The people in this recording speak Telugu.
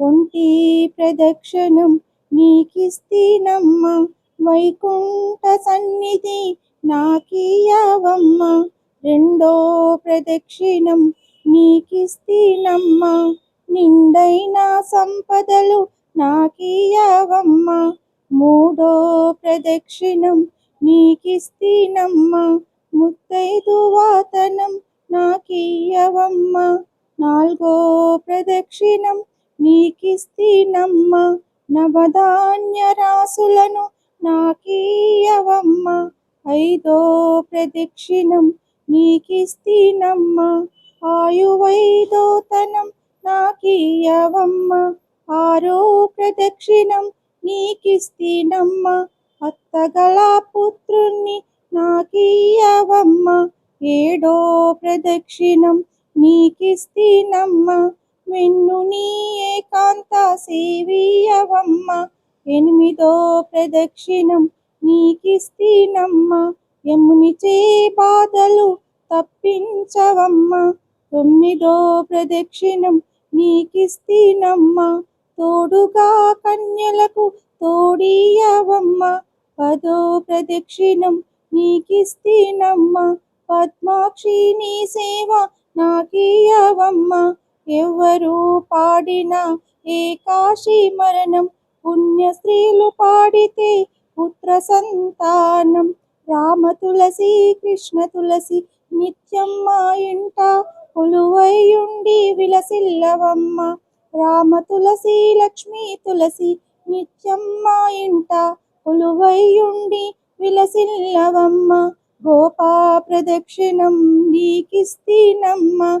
ఒంటి ప్రదక్షిణం నీకిస్తీనమ్మ వైకుంఠ సన్నిధి నాకీయవమ్మ రెండో ప్రదక్షిణం నీకిస్తీనమ్మ నిండైన సంపదలు నాకీయవమ్మ మూడో ప్రదక్షిణం నీకిస్తీనమ్మ ముత్తైదు వాతనం నాకీయవమ్మ నాలుగో ప్రదక్షిణం నీకిస్తీనమ్మ నవధాన్య రాసులను నాకీయవమ్మ ఐదో ప్రదక్షిణం నీకిస్తీనమ్మ ఆయువైదోతనం నాకీయవమ్మ ఆరో ప్రదక్షిణం నీకిస్తీనమ్మ అత్తగల పుత్రుణ్ణి నాకీయవమ్మ ఏడో ప్రదక్షిణం నీకిస్తీనమ్మ వెన్ను నీ ఏకాంత సేవీయవమ్మ. ఎనిమిదో ప్రదక్షిణం నీకిస్తీనమ్మ. యమునిచే బాధలు తప్పించవమ్మ. తొమ్మిదో ప్రదక్షిణం నీకిస్తీనమ్మ. తోడుగా కన్యలకు తోడియవమ్మ. పదో ప్రదక్షిణం నీకిస్తీనమ్మ. పద్మాక్షి నీ సేవ నాకీయవమ్మ. ఎవరు పాడిన ఏకాశి మరణం పుణ్య స్త్రీలు పాడితే పుత్ర సంతానం. రామ తులసి కృష్ణ తులసి నిత్యం మా ఇంట కొలువైయుండి విలసిల్లవమ్మ. రామ తులసి లక్ష్మీ తులసి నిత్యం మా ఇంట కొలువైయుండి విలసిల్లవమ్మ. గోపా ప్రదక్షిణం నీకిస్తీనమ్మ.